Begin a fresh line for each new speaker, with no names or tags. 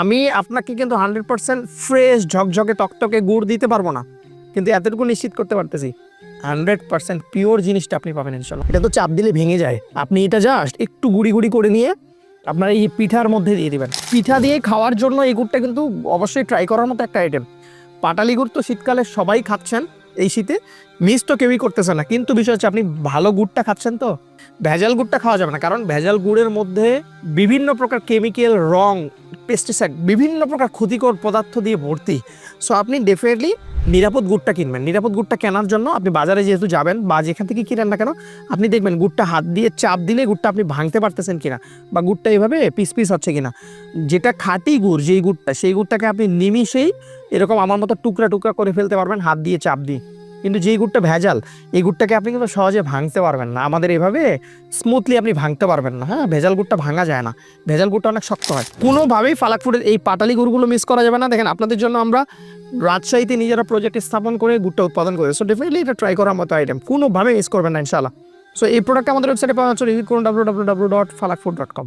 আমি আপনাকে কিন্তু হান্ড্রেড পার্সেন্ট ফ্রেশ ঝকঝকে, তকতকে গুড় দিতে পারব না। কিন্তু এতটুকু নিশ্চিত করতে পারতেছি হান্ড্রেড পার্সেন্ট পিওর জিনিসটা আপনি পাবেন ইনশাল্লাহ। এটা তো চাপ দিলে ভেঙে যায়। আপনি এটা জাস্ট একটু গুড়ি গুড়ি করে নিয়ে আপনার এই পিঠার মধ্যে দিয়ে দেবেন। পিঠা দিয়ে খাওয়ার জন্য এই গুড়টা কিন্তু অবশ্যই ট্রাই করার মতো একটা আইটেম পাটালি গুড় তো শীতকালে সবাই খাচ্ছেন এই শীতে মিস তো কেউই করতেছে না। কিন্তু বিষয় হচ্ছে আপনি ভালো গুড়টা খাচ্ছেন তো, ভেজাল গুড়টা খাওয়া যাবে না। কারণ ভেজাল গুড়ের মধ্যে বিভিন্ন প্রকার কেমিক্যাল রং পেস্টিসাইড বিভিন্ন প্রকার ক্ষতিকর পদার্থ দিয়ে ভর্তি। সো আপনি ডেফিনেটলি নিরাপদ গুড়টা কিনবেন। নিরাপদ গুড়টা কেনার জন্য আপনি বাজারে যেহেতু যাবেন বা যেখান থেকে কিনেন না কেন, আপনি দেখবেন গুড়টা হাত দিয়ে চাপ দিলে গুড়টা আপনি ভাঙতে পারতেছেন কিনা বা গুড়টা এইভাবে পিস পিস হচ্ছে কিনা। যেটা খাঁটি গুড়, যেই গুড়টা, সেই গুড়টাকে আপনি নিমিষেই এরকম আমার মতো টুকরা টুকরা করে ফেলতে পারবেন, হাত দিয়ে চাপ দিয়ে। কিন্তু যেই গুড়টা ভেজাল, এই গুড়টাকে আপনি কিন্তু সহজে ভাঙতে পারবেন না। আমাদের এভাবে স্মুথলি আপনি ভাঙতে পারবেন না হ্যাঁ? ভেজাল গুড়টা ভাঙা যায় না। ভেজাল গুড়টা অনেক শক্ত হয়। কোনোভাবেই ফালাক ফুডের এই পাটালি গুড়গুলো মিস করা যাবে না। দেখেন, আপনাদের জন্য আমরা রাজশাহীতে নিজেরা প্রজেক্ট স্থাপন করে গুড়টা উৎপাদন করে সো ডেফিনেটলি এটা ট্রাই করার মতো আইটেম কোনোভাবে মিস করবেন না ইনশাল্লাহ সো এই প্রোডাক্ট আমাদের ওয়েবসাইটে পাওয়া যাচ্ছে রিভিউ করুন W W W dot Falak food dot com